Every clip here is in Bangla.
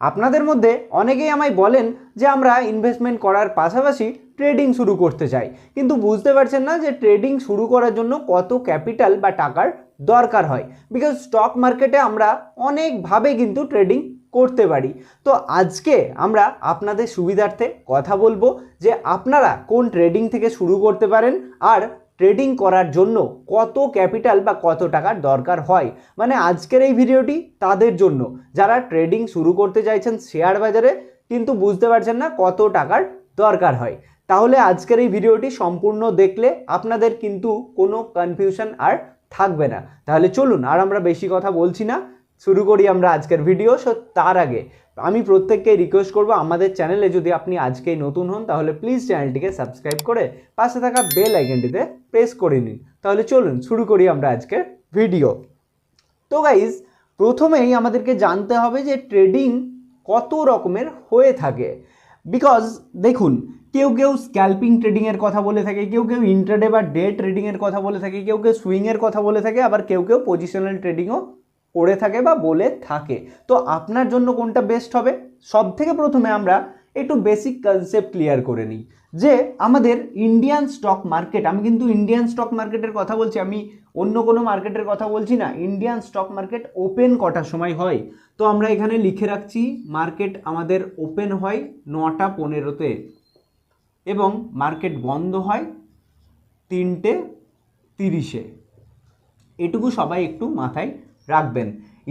আপনাদের মধ্যে অনেকেই আমায় বলেন যে আমরা ইনভেস্টমেন্ট করার পাশাপাশি ট্রেডিং শুরু করতে চাই। কিন্তু বুঝতে পারছেন না যে ট্রেডিং শুরু করার জন্য কত ক্যাপিটাল বা টাকার দরকার হয়। বিকজ স্টক মার্কেটে আমরা অনেকভাবে কিন্তু ট্রেডিং করতে পারি। তো আজকে আমরা আপনাদের সুবিধার্থে কথা বলব যে আপনারা কোন ট্রেডিং থেকে শুরু করতে পারেন আর ট্রেডিং করার জন্য কত ক্যাপিটাল বা কত টাকার দরকার হয়? মানে আজকের এই ভিডিওটি তাদের জন্য। যারা ট্রেডিং শুরু করতে চাইছেন শেয়ার বাজারে, কিন্তু বুঝতে পারছেন না কত টাকার দরকার হয়। তাহলে আজকের এই ভিডিওটি সম্পূর্ণ দেখলে আপনাদের কিন্তু কোনো কনফিউশন আর থাকবে না। তাহলে চলুন, আর আমরা বেশি কথা বলছি না। শুরু করি আমরা আজকের ভিডিও, সো তার আগে আমি প্রত্যেককে রিকোয়েস্ট করব, আমাদের চ্যানেলে যদি আপনি আজকেই নতুন হন, তাহলে প্লিজ চ্যানেলটিকে সাবস্ক্রাইব করে পাশে থাকা বেল আইকনটিতে প্রেস করে নিন। তাহলে চলুন, শুরু করি আমরা আজকের ভিডিও তো গাইজ প্রথমেই আমাদেরকে জানতে হবে যে ট্রেডিং কত রকমের হয়ে থাকে। বিকজ দেখুন, কেউ কেউ স্ক্যাল্পিং ট্রেডিংয়ের কথা বলে থাকে, কেউ কেউ ইন্টারডে বা ডে ট্রেডিংয়ের কথা বলে থাকে, কেউ কেউ সুইংয়ের কথা বলে থাকে, আবার কেউ কেউ পজিশনাল ট্রেডিংও করে থাকে বা বলে থাকে। তো আপনার জন্য কোনটা বেস্ট হবে? সব থেকে প্রথমে আমরা একটু বেসিক কনসেপ্ট ক্লিয়ার করে নিই। যে আমাদের ইন্ডিয়ান স্টক মার্কেট আমি কিন্তু ইন্ডিয়ান স্টক মার্কেটের কথা বলছি, আমি অন্য কোনো মার্কেটের কথা বলছি না। ইন্ডিয়ান স্টক মার্কেট ওপেন কটার সময় হয়? তো আমরা এখানে লিখে রাখছি মার্কেট আমাদের ওপেন হয় নটা পনেরোতে এবং মার্কেট বন্ধ হয় তিনটে তিরিশে। এটুকু সবাই একটু মাথায় রাখবেন।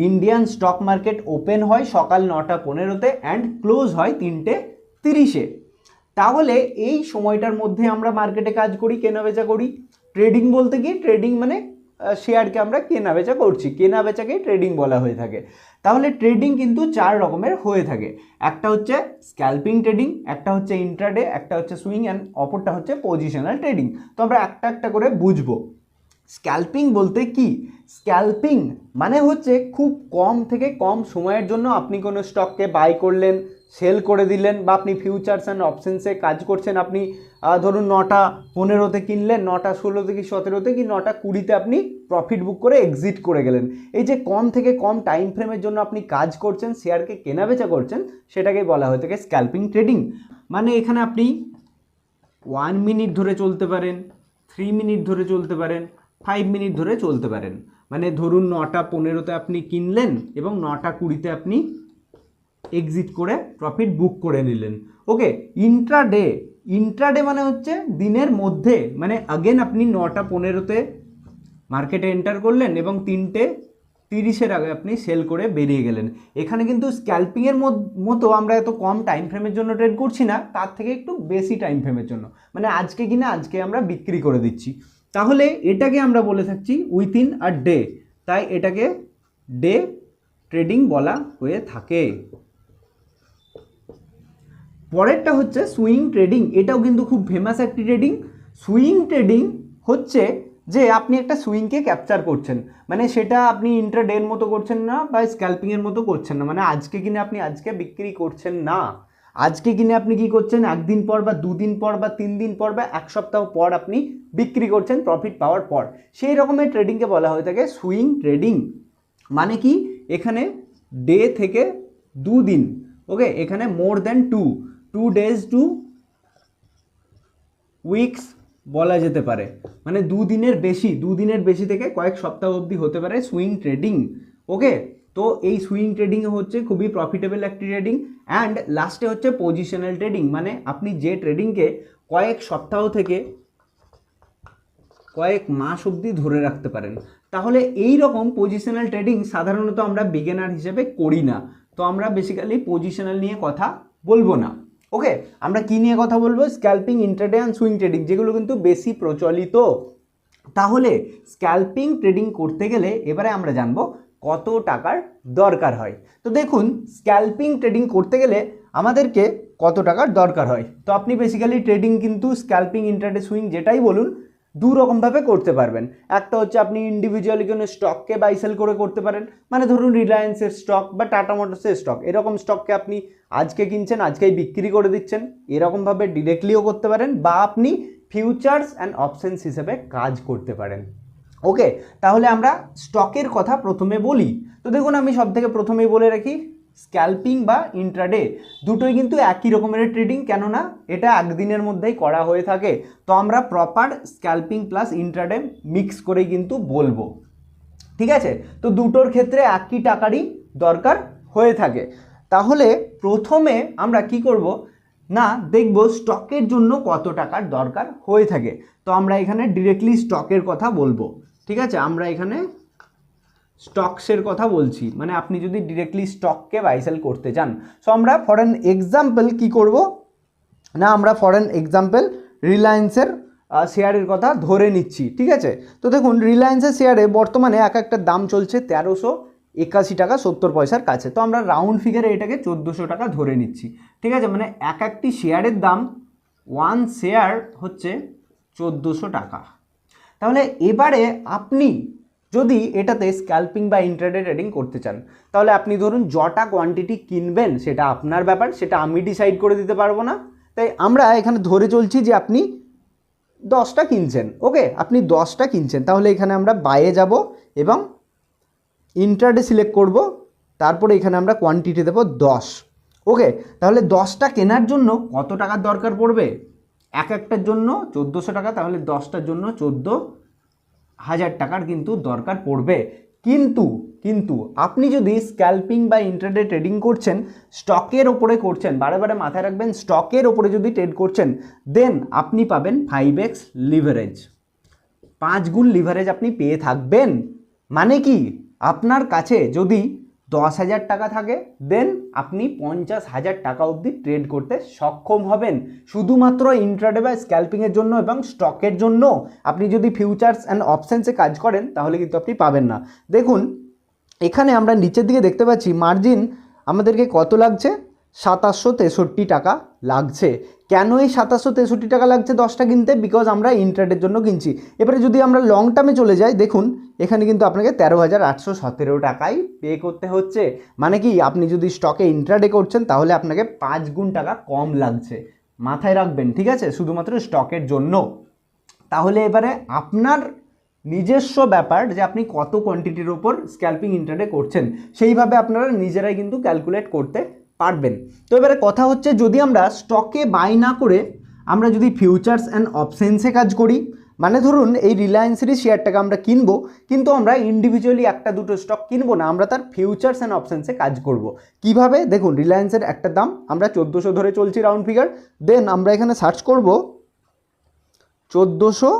ইন্ডিয়ান স্টক মার্কেট ওপেন হয় সকাল নটা পনেরোতে অ্যান্ড ক্লোজ হয় তিনটে তিরিশে। তাহলে এই সময়টার মধ্যে আমরা মার্কেটে কাজ করি কেনা বেচা করি। ট্রেডিং বলতে কি? ট্রেডিং মানে শেয়ারকে আমরা কেনা বেচা করছি। কেনা বেচাকে ট্রেডিং বলা হয়ে থাকে। তাহলে ট্রেডিং কিন্তু চার রকমের হয়ে থাকে। একটা হচ্ছে স্ক্যাল্পিং ট্রেডিং, একটা হচ্ছে ইন্ট্রাডে, একটা হচ্ছে সুইং অ্যান্ড অপরটা হচ্ছে পজিশনাল ট্রেডিং। তো আমরা একটা একটা করে বুঝব। স্ক্যাল্পিং বলতে কি? স্ক্যাল্পিং মানে হচ্ছে খুব কম থেকে কম সময়ের জন্য আপনি কোনো স্টককে বাই করলেন, সেল করে দিলেন বা আপনি ফিউচার্স অ্যান্ড অপশনসে কাজ করছেন। আপনি ধরুন নটা পনেরোতে কিনলেন, নটা ষোলোতে কি সতেরোতে কি, নটা কুড়িতে আপনি প্রফিট বুক করে এক্সিট করে গেলেন। এই যে কম থেকে কম টাইম ফ্রেমের জন্য আপনি কাজ করছেন, শেয়ারকে কেনাবেচা করছেন সেটাকে বলা হয়ে থাকে স্ক্যাল্পিং ট্রেডিং। মানে এখানে আপনি ওয়ান মিনিট ধরে চলতে পারেন থ্রি মিনিট ধরে চলতে পারেন ফাইভ মিনিট ধরে চলতে পারেন। মানে ধরুন নটা পনেরোতে আপনি কিনলেন এবং নটা কুড়িতে আপনি এক্সিট করে প্রফিট বুক করে নিলেন। ওকে ইন্ট্রাডে ইন্ট্রাডে মানে হচ্ছে দিনের মধ্যে মানে আগেন আপনি নটা পনেরোতে মার্কেটে এন্টার করলেন এবং তিনটে তিরিশের আগে আপনি সেল করে বেরিয়ে গেলেন। এখানে কিন্তু স্ক্যাল্পিংয়ের মতো আমরা এত কম টাইম ফ্রেমের জন্য ট্রেড করছি না, তার থেকে একটু বেশি টাইম ফ্রেমের জন্য। মানে আজকে কিনে আজকে আমরা বিক্রি করে দিচ্ছি। তাহলে এটাকে আমরা বলে থাকছি উইথিন আ ডে তাই এটাকে ডে ট্রেডিং বলা হয়ে থাকে। পরেরটা হচ্ছে সুইং ট্রেডিং এটাও কিন্তু খুব ফেমাস একটি ট্রেডিং সুইং ট্রেডিং হচ্ছে যে আপনি একটা সুইংকে ক্যাপচার করছেন মানে সেটা আপনি ইন্টারডের মতো করছেন না বা স্ক্যাল্পিংয়ের মতো করছেন না মানে আজকে কিনে আপনি আজকে বিক্রি করছেন না। আজকে কিনে আপনি কি করছেন? একদিন পর বা দুদিন পর বা তিন দিন পর বা এক সপ্তাহ পর আপনি বিক্রি করছেন প্রফিট পাওয়ার পর। সেই রকমের ট্রেডিংকে বলা হয়ে থাকে সুইং ট্রেডিং মানে কি? এখানে ডে থেকে দুদিন ওকে এখানে more than two two days two weeks বলা যেতে পারে। মানে দুদিনের বেশি দুদিনের বেশি থেকে কয়েক সপ্তাহ অবধি হতে পারে সুইং ট্রেডিং ওকে তো এই সুইং ট্রেডিং হচ্ছে খুবই প্রফিটেবল একটি ট্রেডিং অ্যান্ড লাস্টে হচ্ছে পজিশনাল ট্রেডিং মানে আপনি যে ট্রেডিংকে কয়েক সপ্তাহ থেকে কয়েক মাস অবধি ধরে রাখতে পারেন। তাহলে এই রকম পজিশনাল ট্রেডিং সাধারণত আমরা বিগেনার হিসেবে করি না। তো আমরা বেসিক্যালি পজিশনাল নিয়ে কথা বলব না। ওকে আমরা কি নিয়ে কথা বলব? Scalping intraday and swing trading যেগুলো কিন্তু বেশি প্রচলিত। তাহলে স্ক্যাল্পিং ট্রেডিং করতে গেলে এবারে আমরা জানব কত টাকার দরকার হয়। তো দেখুন স্ক্যাল্পিং ট্রেডিং করতে গেলে আমাদেরকে কত টাকার দরকার হয়। তো আপনি বেসিক্যালি ট্রেডিং কিন্তু স্ক্যাল্পিং ইন্টারডে সুইং যেটাই বলুন দু রকমভাবে করতে পারবেন। একটা হচ্ছে আপনি ইন্ডিভিজুয়ালি কোনো স্টককে বাই সেল করে করতে পারেন। মানে ধরুন রিলায়েন্সের স্টক বা টাটা মোটরসের স্টক এরকম স্টককে আপনি আজকে কিনছেন, আজকেই বিক্রি করে দিচ্ছেন। এরকমভাবে ডিরেক্টলিও করতে পারেন বা আপনি ফিউচার্স অ্যান্ড অপশনস হিসেবে কাজ করতে পারেন। ওকে তাহলে আমরা স্টকের কথা প্রথমে বলি। তো দেখুন, আমি সব থেকে প্রথমেই বলে রাখি স্ক্যাল্পিং বা ইন্ট্রাডে দুটোই কিন্তু একই রকমের ট্রেডিং কেননা এটা একদিনের মধ্যেই করা হয়ে থাকে। তো আমরা proper scalping plus intraday mix করে কিন্তু বলব। ঠিক আছে? তো দুটোর ক্ষেত্রে একই টাকারই দরকার হয়ে থাকে। তাহলে প্রথমে আমরা কি করব? না, দেখব স্টকের জন্য কত টাকার দরকার হয়ে থাকে। তো আমরা এখানে ডিরেক্টলি স্টকের কথা বলব। ঠিক আছে? আমরা এখানে স্টকসের কথা বলছি। মানে আপনি যদি ডিরেক্টলি স্টককে বাইসেল করতে চান। সো আমরা ফর অ্যান এক্সাম্পল কী করব? না, আমরা ফর অ্যান এক্সাম্পল রিলায়েন্সের শেয়ারের কথা ধরে নিচ্ছি। ঠিক আছে? তো দেখুন রিলায়েন্সের শেয়ারে বর্তমানে এক একটা দাম চলছে তেরোশো একাশি টাকা সত্তর পয়সার কাছে। তো আমরা রাউন্ড ফিগারে এটাকে চোদ্দোশো টাকা ধরে নিচ্ছি। ঠিক আছে? মানে এক একটি শেয়ারের দাম ওয়ান শেয়ার হচ্ছে চোদ্দোশো টাকা। তাহলে এবারে আপনি যদি এটাতে স্ক্যাল্পিং বা ইন্টারডে ট্রেডিং করতে চান, তাহলে আপনি ধরুন যটা কোয়ান্টিটি কিনবেন, সেটা আপনার ব্যাপার, সেটা আমি ডিসাইড করে দিতে পারব না। তাই আমরা এখানে ধরে চলছি যে আপনি দশটা কিনছেন ওকে আপনি দশটা কিনছেন, তাহলে এখানে আমরা বাইয়ে যাব এবং ইন্টারডে সিলেক্ট করব, তারপরে এখানে আমরা কোয়ান্টিটি দেবো দশ। ওকে তাহলে দশটা কেনার জন্য কত টাকার দরকার পড়বে? এক একটার জন্য চোদ্দোশো টাকা, তাহলে দশটার জন্য চোদ্দ হাজার টাকার কিন্তু দরকার পড়বে। কিন্তু কিন্তু আপনি যদি স্ক্যাল্পিং বা ইন্টারডে ট্রেডিং করছেন স্টকের ওপরে করছেন, বারে বারে মাথায় রাখবেন স্টকের ওপরে যদি ট্রেড করছেন দেন আপনি পাবেন ফাইভ এক্স লিভারেজ পাঁচ গুণ লিভারেজ আপনি পেয়ে থাকবেন। মানে কি? আপনার কাছে যদি দশ হাজার টাকা থাকে দেন আপনি পঞ্চাশ হাজার টাকা অবধি ট্রেড করতে সক্ষম হবেন। শুধুমাত্র ইন্ট্রাডে বা স্ক্যাল্পিংয়ের জন্য এবং স্টকের জন্য। আপনি যদি ফিউচার্স অ্যান্ড অপশানসে কাজ করেন, তাহলে কিন্তু আপনি পাবেন না। দেখুন, এখানে আমরা নিচের দিকে দেখতে পাচ্ছি মার্জিন আমাদেরকে কত লাগছে? সাতাশশো তেষট্টি টাকা লাগছে। কেন এই সাতাশশো তেষট্টি টাকা লাগছে দশটা কিনতে? বিকজ আমরা ইন্টারডের জন্য কিনছি। এবারে যদি আমরা লং টার্মে চলে যাই, দেখুন, এখানে কিন্তু আপনাকে তেরো হাজার আটশো সতেরো টাকাই পে করতে হচ্ছে। মানে কি, আপনি যদি স্টকে ইন্ট্রাডে করছেন, তাহলে আপনাকে পাঁচ গুণ টাকা কম লাগছে। মাথায় রাখবেন, ঠিক আছে? শুধুমাত্র স্টকের জন্য। তাহলে এবারে আপনার নিজস্ব ব্যাপার যে আপনি কত কোয়ান্টিটির ওপর স্ক্যাল্পিং ইন্টারডে করছেন, সেইভাবে আপনারা নিজেরাই কিন্তু ক্যালকুলেট করতে পারবেন। তো এবারে কথা হচ্ছে যদি আমরা স্টকে বাই না করে আমরা যদি ফিউচার্স অ্যান্ড অপশানসে কাজ করি মানে ধরুন এই রিলায়েন্সেরই শেয়ারটাকে আমরা কিনবো, কিন্তু আমরা ইন্ডিভিজুয়ালি একটা দুটো স্টক কিনবো না, আমরা তার ফিউচার্স অ্যান্ড অপশানসে কাজ করব। কীভাবে? দেখুন রিলায়েন্সের একটা দাম, আমরা চোদ্দোশো ধরে চলছি রাউন্ড ফিগার দেন আমরা এখানে সার্চ করব, চোদ্দোশো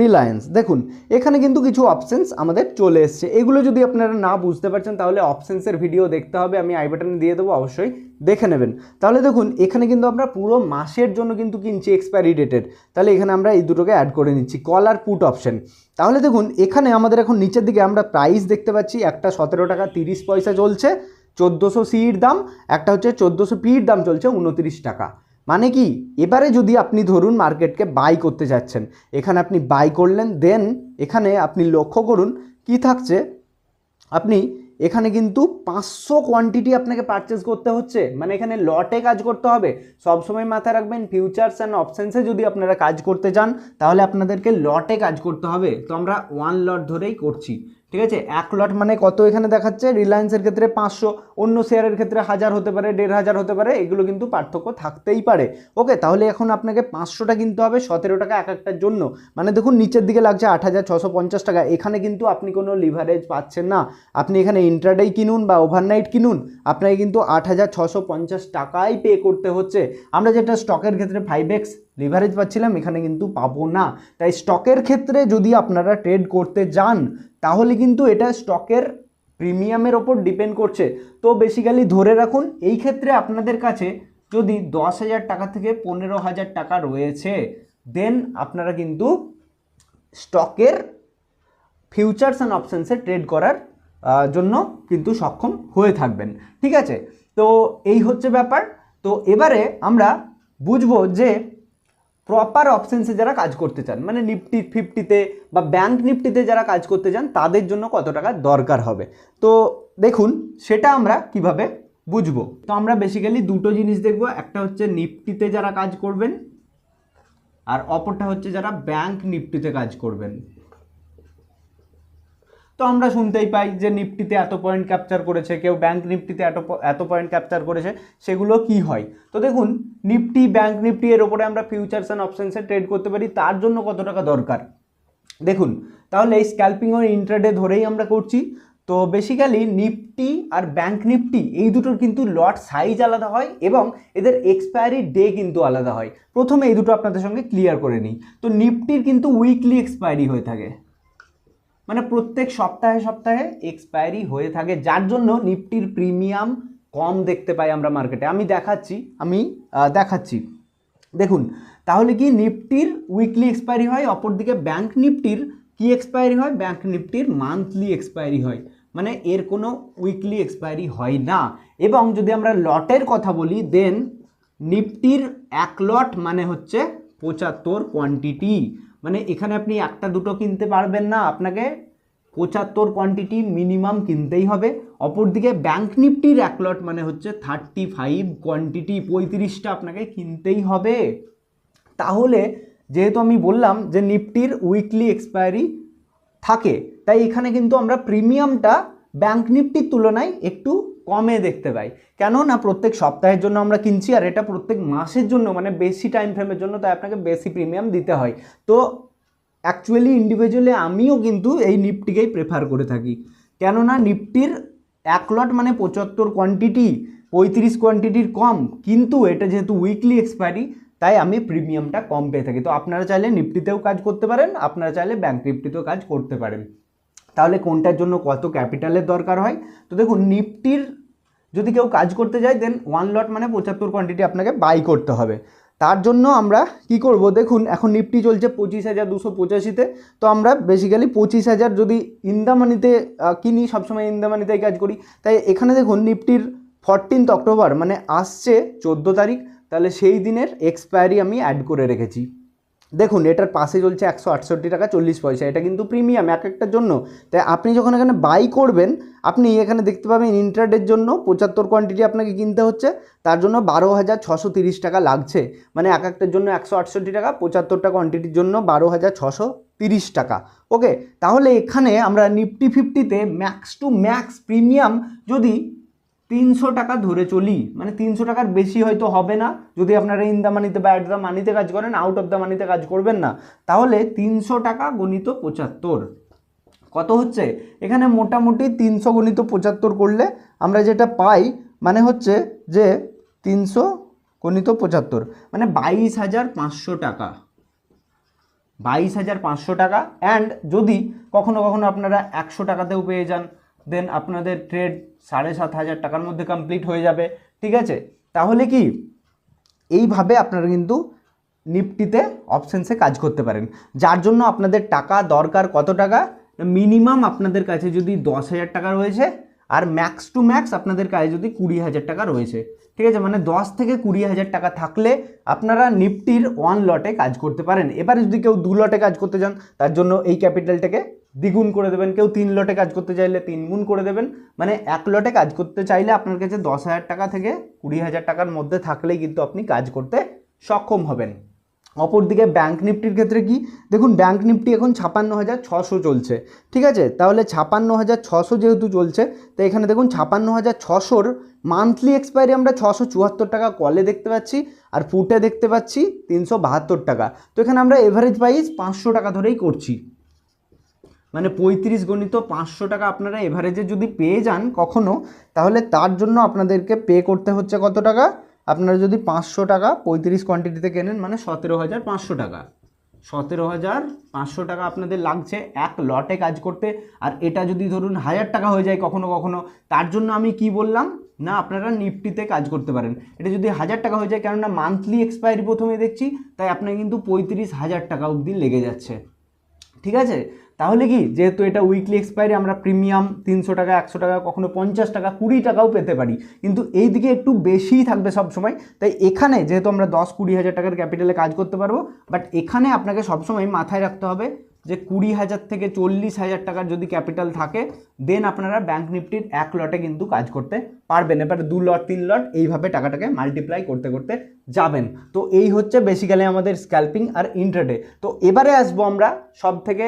রিলায়েন্স দেখুন, এখানে কিন্তু কিছু অপশানস আমাদের চলে এসছে। এগুলো যদি আপনারা না বুঝতে পারছেন, তাহলে অপশানসের ভিডিও দেখতে হবে। আমি আই বাটনে দিয়ে দেবো, অবশ্যই দেখে নেবেন। তাহলে দেখুন, এখানে কিন্তু আমরা পুরো মাসের জন্য কিন্তু কিনছি এক্সপায়ারি ডেটের তাহলে এখানে আমরা এই দুটোকে অ্যাড করে নিচ্ছি কল আর পুট অপশন তাহলে দেখুন, এখানে আমাদের এখন নিচের দিকে আমরা প্রাইস দেখতে পাচ্ছি। একটা সতেরো টাকা তিরিশ পয়সা চলছে, চোদ্দোশো সির দাম, একটা হচ্ছে চোদ্দোশো পির দাম চলছে উনতিরিশ টাকা। মানে কি? এবারে যদি আপনি ধরুন মার্কেটকে বাই করতে যাচ্ছেন, এখানে আপনি বাই করলেন দেন এখানে আপনি লক্ষ্য করুন কি থাকছে? আপনি এখানে কিন্তু পাঁচশো কোয়ান্টিটি আপনাকে পারচেস করতে হচ্ছে। মানে এখানে লটে কাজ করতে হবে। সবসময় মাথায় রাখবেন ফিউচার্স অ্যান্ড অপশানসে যদি আপনারা কাজ করতে চান তাহলে আপনাদেরকে লটে কাজ করতে হবে। তো আমরা ওয়ান লট ধরেই করছি। ঠিক আছে? এক লট মানে কত এখানে দেখাচ্ছে? রিলায়েন্সের ক্ষেত্রে পাঁচশো, অন্য শেয়ারের ক্ষেত্রে হাজার হতে পারে, দেড় হাজার হতে পারে, এগুলো কিন্তু পার্থক্য থাকতেই পারে। ওকে তাহলে এখন আপনাকে পাঁচশোটা কিনতে হবে সতেরো টাকা এক একটার জন্য। মানে দেখুন, নিচের দিকে লাগছে আট হাজার ছশো পঞ্চাশ টাকা। এখানে কিন্তু আপনি কোনো লিভারেজ পাচ্ছেন না। আপনি এখানে ইন্ট্রাডেই কিনুন বা ওভারনাইট কিনুন, আপনাকে কিন্তু আট হাজার ছশো পঞ্চাশ টাকাই পে করতে হচ্ছে। আমরা যেটা স্টকের ক্ষেত্রে ফাইভ এক্স লিভারেজ পাচ্ছিলাম, এখানে কিন্তু পাবো না। তাই স্টকের ক্ষেত্রে যদি আপনারা ট্রেড করতে যান, তাহলে কিন্তু এটা স্টকের প্রিমিয়ামের ওপর ডিপেন্ড করছে। তো বেসিক্যালি ধরে রাখুন, এই ক্ষেত্রে আপনাদের কাছে যদি দশ হাজার টাকা থেকে পনেরো হাজার টাকা রয়েছে দেন আপনারা কিন্তু স্টকের ফিউচার্স অ্যান্ড অপশানসে ট্রেড করার জন্য কিন্তু সক্ষম হয়ে থাকবেন। ঠিক আছে? তো এই হচ্ছে ব্যাপার। তো এবারে আমরা বুঝব যে প্রপার অপশানসে যারা কাজ করতে চান মানে নিফটি ফিফটিতে বা ব্যাংক নিফটিতে যারা কাজ করতে চান, তাদের জন্য কত টাকা দরকার হবে? তো দেখুন, সেটা আমরা কীভাবে বুঝব? তো আমরা বেসিক্যালি দুটো জিনিস দেখব। একটা হচ্ছে নিফটিতে যারা কাজ করবেন, আর অপরটা হচ্ছে যারা ব্যাংক নিফটিতে কাজ করবেন। তো আমরা শুনতেই পাই যে নিফটিতে এত পয়েন্ট ক্যাপচার করেছে, কেউ ব্যাংক নিফটিতে এত এত পয়েন্ট ক্যাপচার করেছে, সেগুলো কি হয়? তো দেখুন, নিফটি ব্যাংক নিফটি এর ওপরে আমরা ফিউচার্স অ্যান্ড অপশনসে ট্রেড করতে পারি, তার জন্য কত টাকা দরকার? দেখুন, তাহলে এই স্ক্যাল্পিং ও ইন্ট্রাডে ধরেই আমরা করছি। তো বেসিক্যালি নিফটি আর ব্যাংক নিফটি, এই দুটোর কিন্তু লট সাইজ আলাদা হয় এবং এদের এক্সপায়ারি ডে কিন্তু আলাদা হয়। প্রথমে এই দুটো আপনাদের সঙ্গে ক্লিয়ার করে নিই। তো নিফটির কিন্তু উইকলি এক্সপায়ারি হয়ে থাকে। মানে প্রত্যেক সপ্তাহে সপ্তাহে এক্সপায়ারি হয়ে থাকে, যার জন্য নিফটির প্রিমিয়াম কম দেখতে পাই আমরা মার্কেটে আমি দেখাচ্ছি আমি দেখাচ্ছি। দেখুন, তাহলে কি নিফটির উইকলি এক্সপায়ারি হয়, অপরদিকে ব্যাংক নিফটির কি এক্সপায়ারি হয়? ব্যাংক নিফটির মান্থলি এক্সপায়ারি হয়। মানে এর কোনো উইকলি এক্সপায়ারি হয় না। এবং যদি আমরা লটের কথা বলি দেন নিফটির এক লট মানে হচ্ছে পঁচাত্তর কোয়ান্টিটি মানে এখানে আপনি একটা দুটো কিনতে পারবেন না, আপনাকে পঁচাত্তর কোয়ান্টিটি মিনিমাম কিনতেই হবে। অপরদিকে ব্যাংক নিফটির এক লট মানে হচ্ছে থার্টি ফাইভ কোয়ান্টিটি পঁয়ত্রিশটা আপনাকে কিনতেই হবে। তাহলে যেহেতু আমি বললাম যে নিফটির উইকলি এক্সপায়ারি থাকে, তাই এখানে কিন্তু আমরা প্রিমিয়ামটা ব্যাংক নিফটির তুলনায় একটু কমে দেখতে পাই। কেন না প্রত্যেক সপ্তাহের জন্য আমরা কিনছি আর এটা প্রত্যেক মাসের জন্য মানে বেশি টাইম ফ্রেমের জন্য তাই আপনাকে বেশি প্রিমিয়াম দিতে হয়। তো অ্যাকচুয়ালি ইন্ডিভিজুয়ালি আমিও কিন্তু এই নিফটিকেই প্রেফার করে থাকি। কেননা নিফটির এক লট মানে পঁচাত্তর কোয়ান্টিটি পঁয়ত্রিশ কোয়ান্টিটির কম, কিন্তু এটা যেহেতু উইকলি এক্সপায়ারি তাই আমি প্রিমিয়ামটা কম পেয়ে থাকি। তো আপনারা চাইলে নিফটিতেও কাজ করতে পারেন, আপনারা চাইলে ব্যাঙ্ক নিফটিতেও কাজ করতে পারেন। তাহলে কোনটার জন্য কত ক্যাপিটালের দরকার হয়? তো দেখুন, নিফটির যদি কেউ কাজ করতে যায় দেন ওয়ান লট মানে পঁচাত্তর কোয়ান্টিটি আপনাকে বাই করতে হবে। তার জন্য আমরা কি করব? দেখুন, এখন নিফটি চলছে পঁচিশ হাজার দুশো পঁচাশিতে। তো আমরা বেসিক্যালি পঁচিশ হাজার যদি ইন্দামানিতে কিনি, সবসময় ইন্দামানিতেই কাজ করি। তাই এখানে দেখুন, নিফটির ফরটিন্থ অক্টোবর মানে আসছে চোদ্দ তারিখ। তাহলে সেই দিনের এক্সপায়ারি আমি অ্যাড করে রেখেছি। দেখুন, এটার পাশে চলছে একশো আটষট্টি টাকা চল্লিশ পয়সা। এটা কিন্তু প্রিমিয়াম এক একটার জন্য। তাই আপনি যখন এখানে বাই করবেন, আপনি এখানে দেখতে পাবেন ইন্টারডের জন্য পঁচাত্তর কোয়ান্টিটি আপনাকে কিনতে হচ্ছে। তার জন্য বারো হাজার ছশো তিরিশ টাকা লাগছে। মানে এক একটার জন্য একশো আটষট্টি টাকা পঁচাত্তরটা কোয়ান্টিটির জন্য বারো হাজার ছশো তিরিশ টাকা। ওকে তাহলে এখানে আমরা নিফটি ফিফটিতে ম্যাক্স টু ম্যাক্স প্রিমিয়াম যদি তিনশো টাকা ধরে চলি। মানে তিনশো টাকার বেশি হয়তো হবে না। যদি আপনারা ইন দ্য মানিতে বা অ্যাট দ্য মানিতে কাজ করেন আউট অফ দ্য মানিতে কাজ করবেন না। তাহলে তিনশো টাকা গণিত পঁচাত্তর। কত হচ্ছে? এখানে মোটামুটি তিনশো গণিত পঁচাত্তর করলে আমরা যেটা পাই মানে হচ্ছে যে তিনশো গণিত পঁচাত্তর। মানে বাইশ হাজার পাঁচশো টাকা। বাইশ হাজার পাঁচশো টাকা। অ্যান্ড যদি কখনো কখনো আপনারা একশো টাকাতেও পেয়ে যান দেন আপনাদের ট্রেড সাড়ে সাত হাজার টাকার মধ্যে কমপ্লিট হয়ে যাবে, ঠিক আছে? তাহলে কি? এইভাবে আপনারা কিন্তু নিফটিতে অপশানসে কাজ করতে পারেন। যার জন্য আপনাদের টাকা দরকার কত টাকা? মিনিমাম আপনাদের কাছে যদি দশ হাজার টাকা রয়েছে, আর ম্যাক্স টু ম্যাক্স আপনাদের কাছে যদি কুড়ি হাজার টাকা রয়েছে। ঠিক আছে? মানে দশ থেকে কুড়ি হাজার টাকা থাকলে আপনারা নিফটির ওয়ান লটে কাজ করতে পারেন। এবারে যদি কেউ দু লটে কাজ করতে চান, তার জন্য এই ক্যাপিটালটাকে দ্বিগুণ করে দেবেন। কেউ তিন লটে কাজ করতে চাইলে তিন গুণ করে দেবেন। মানে এক লটে কাজ করতে চাইলে আপনার কাছে দশ হাজার টাকা থেকে কুড়ি হাজার টাকার মধ্যে থাকলেই কিন্তু আপনি কাজ করতে সক্ষম হবেন। অপরদিকে ব্যাংক নিফটির ক্ষেত্রে কি? দেখুন ব্যাঙ্ক নিফটি এখন ছাপান্ন হাজার ছশো চলছে। ঠিক আছে? তাহলে ছাপান্ন হাজার ছশো যেহেতু চলছে, তো এখানে দেখুন, ছাপান্ন হাজার ছশোর মান্থলি এক্সপায়ারি আমরা ছশো চুয়াত্তর টাকা কলে দেখতে পাচ্ছি, আর ফুটে দেখতে পাচ্ছি তিনশো বাহাত্তর টাকা। তো এখানে আমরা এভারেজ প্রাইস পাঁচশো টাকা ধরেই করছি। মানে পঁয়ত্রিশ গণিত পাঁচশো টাকা আপনারা এভারেজে যদি পেয়ে যান কখনো, তাহলে তার জন্য আপনাদেরকে পে করতে হচ্ছে কত টাকা? আপনারা যদি পাঁচশো টাকা পঁয়ত্রিশ কোয়ান্টিটিতে কেনেন মানে সতেরো হাজার পাঁচশো টাকা। সতেরো হাজার পাঁচশো টাকা আপনাদের লাগছে এক লটে কাজ করতে, আর এটা যদি ধরুন হাজার টাকা হয়ে যায় কখনো কখনো, তার জন্য আমি কি বললাম? না, আপনারা নিফটিতে কাজ করতে পারেন। এটা যদি হাজার টাকা হয়ে যায়, কেননা মান্থলি এক্সপায়ারি প্রথমে দেখছি, তাই আপনার কিন্তু পঁয়ত্রিশ হাজার টাকা অবধি লেগে যাচ্ছে। ঠিক আছে? তাহলে কি? যেহেতু এটা উইকলি এক্সপায়ারি আমরা প্রিমিয়াম তিনশো টাকা, একশো টাকা, কখনো পঞ্চাশ টাকা, কুড়ি টাকাও পেতে পারি। কিন্তু এই দিকে একটু বেশিই থাকবে সব সময় তাই এখানে যেহেতু আমরা দশ কুড়ি হাজার টাকার ক্যাপিটালে কাজ করতে পারব বাট এখানে আপনাকে সবসময় মাথায় রাখতে হবে যে কুড়ি হাজার থেকে চল্লিশ হাজার টাকার যদি ক্যাপিটাল থাকে দেন আপনারা ব্যাঙ্ক নিফটির এক লটে কিন্তু কাজ করতে পারবেন। এবার দু লট, তিন লট, এইভাবে টাকাটাকে মাল্টিপ্লাই করতে করতে যাবেন। তো এই হচ্ছে বেসিক্যালি আমাদের স্ক্যাল্পিং আর ইন্টারডে তো এবারে আসব আমরা সব থেকে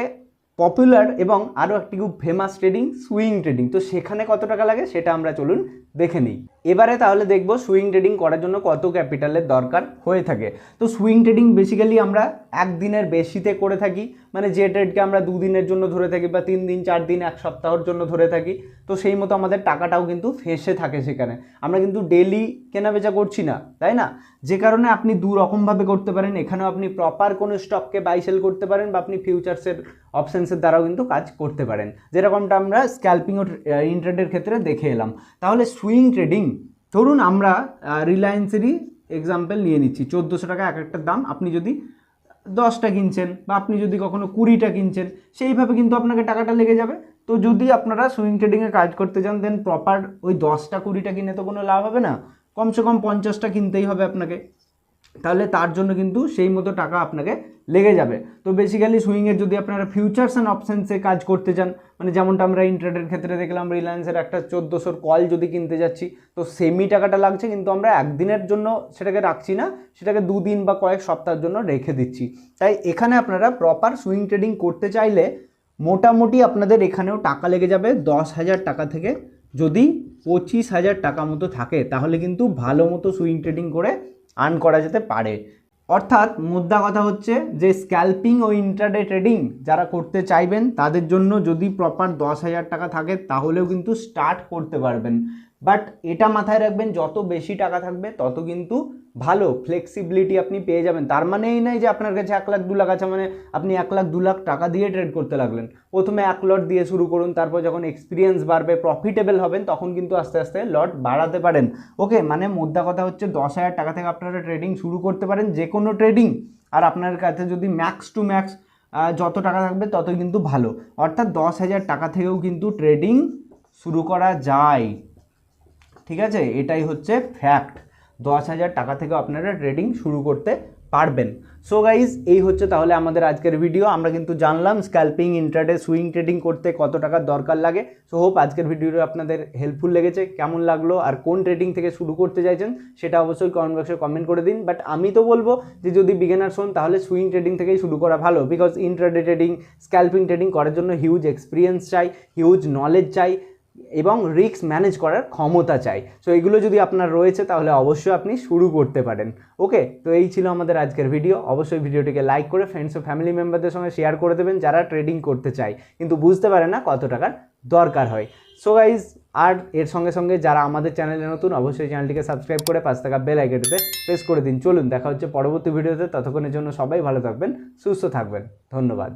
পপুলার এবং আরও একটি খুব ফেমাস ট্রেডিং সুইং ট্রেডিং তো সেখানে কত টাকা লাগে? সেটা আমরা চলুন দেখে নিই। এবারে তাহলে দেখব সুইং ট্রেডিং করার জন্য কত ক্যাপিটালের দরকার হয়ে থাকে। তো সুইং ট্রেডিং বেসিক্যালি আমরা একদিনের বেশিতে করে থাকি মানে যে ট্রেডকে আমরা দুদিনের জন্য ধরে থাকি বা তিন দিন চার দিন এক সপ্তাহের জন্য ধরে থাকি, তো সেই মতো আমাদের টাকাটাও কিন্তু ফেঁসে থাকে সেখানে। আমরা কিন্তু ডেলি কেনাবেচা করছি না, তাই না? যে কারণে আপনি দু রকমভাবে করতে পারেন, এখানেও আপনি প্রপার কোনো স্টককে বাই সেল করতে পারেন বা আপনি ফিউচার্সের অপশানসের দ্বারাও কিন্তু কাজ করতে পারেন। যেরকমটা আমরা স্ক্যাল্পিং ও ইন্ট্রেডের ক্ষেত্রে দেখে এলাম। তাহলে সুইং ট্রেডিং ধরুন আমরা রিলায়েন্সেরই এক্সাম্পল নিয়ে নিচ্ছি। চোদ্দোশো টাকা এক একটা দাম, আপনি যদি দশটা কিনছেন বা আপনি যদি কখনো কুড়িটা কিনছেন, সেইভাবে কিন্তু আপনাকে টাকাটা লেগে যাবে। তো যদি আপনারা সুইং ট্রেডিংয়ে কাজ করতে চান দেন প্রপার ওই দশটা, কুড়িটা কিনে তো কোনো লাভ হবে না। কমসে কম পঞ্চাশটা কিনতেই হবে আপনাকে। তাহলে তার জন্য কিন্তু সেই মতো টাকা আপনাকে লেগে যাবে। তো বেসিক্যালি সুইংয়ের যদি আপনারা ফিউচার্স অ্যান্ড অপশানসে কাজ করতে চান মানে যেমনটা আমরা ইন্টারনেটের ক্ষেত্রে দেখলাম রিলায়েন্সের একটা চোদ্দোশোর কল যদি কিনতে যাচ্ছি, তো সেমি টাকাটা লাগছে কিন্তু আমরা একদিনের জন্য সেটাকে রাখছি না, সেটাকে দুদিন বা কয়েক সপ্তাহের জন্য রেখে দিচ্ছি। তাই এখানে আপনারা প্রপার সুইং ট্রেডিং করতে চাইলে মোটামুটি আপনাদের এখানেও টাকা লেগে যাবে দশ হাজার টাকা থেকে। যদি পঁচিশ হাজার টাকা মতো থাকে, তাহলে কিন্তু ভালো মতো সুইং ট্রেডিং করে আর্ন করা যেতে পারে। অর্থাৎ মুদ্রা কথা হচ্ছে যে স্ক্যাল্পিং ও ইন্টারডে ট্রেডিং যারা করতে চাইবেন, তাদের জন্য যদি প্রপার দশ হাজার টাকা থাকে, তাহলেও কিন্তু স্টার্ট করতে পারবেন। বাট এটা মাথায় রাখবেন, যত বেশি টাকা থাকবে, তত কিন্তু ভালো ফ্লেক্সিবিলিটি আপনি পেয়ে যাবেন। তার মানে এই নয় যে আপনার কাছে এক লাখ, দু লাখ আছে মানে আপনি এক লাখ, দু লাখ টাকা দিয়ে ট্রেড করতে লাগলেন। প্রথমে এক লট দিয়ে শুরু করুন, তারপর যখন এক্সপিরিয়েন্স বাড়বে প্রফিটেবল হবেন, তখন কিন্তু আস্তে আস্তে লট বাড়াতে পারেন। ওকে মানে মোদ্দা কথা হচ্ছে দশ হাজার টাকা থেকে আপনারা ট্রেডিং শুরু করতে পারেন, যে কোনো ট্রেডিং আর আপনার কাছে যদি ম্যাক্স টু ম্যাক্স যত টাকা থাকবে, ততই কিন্তু ভালো। অর্থাৎ দশ হাজার টাকা থেকেও কিন্তু ট্রেডিং শুরু করা যায়। ঠিক আছে? এটাই হচ্ছে ফ্যাক্ট দশ হাজার টাকা থেকে আপনারা ট্রেডিং শুরু করতে পারবেন। সো গাইজ এই হচ্ছে তাহলে আমাদের আজকের ভিডিও আমরা কিন্তু জানলাম স্ক্যাল্পিং ইন্টারডে সুইং ট্রেডিং করতে কত টাকার দরকার লাগে। সো হোপ আজকের ভিডিওটা আপনাদের হেল্পফুল লেগেছে। কেমন লাগল আর কোন ট্রেডিং থেকে শুরু করতে চাইছেন সেটা অবশ্যই কমেন্ট বক্সে কমেন্ট করে দিন। বাট আমি তো বলব যে যদি বিগিনার্স হন তাহলে সুইং ট্রেডিং থেকেই শুরু করা ভালো। Because intraday trading scalping trading করার জন্য হিউজ এক্সপিরিয়েন্স চাই হিউজ নলেজ চাই। এবং রিস্ক ম্যানেজ করার ক্ষমতা চাই। সো এগুলো যদি আপনার রয়েছে, তাহলে অবশ্যই আপনি শুরু করতে পারেন। ওকে তো এই ছিল আমাদের আজকের ভিডিও অবশ্যই ভিডিওটিকে লাইক করে ফ্রেন্ডস ও ফ্যামিলি মেম্বারদের সঙ্গে শেয়ার করে দেবেন যারা ট্রেডিং করতে চায়। কিন্তু বুঝতে পারে না কত টাকার দরকার হয়। সো গাইজ আর এর সঙ্গে সঙ্গে যারা আমাদের চ্যানেলে নতুন, অবশ্যই চ্যানেলটিকে সাবস্ক্রাইব করে পাঁচ টাকা বেল আইকনটিতে প্রেস করে দিন। চলুন, দেখা হচ্ছে পরবর্তী ভিডিওতে ততক্ষণের জন্য সবাই ভালো থাকবেন, সুস্থ থাকবেন। ধন্যবাদ।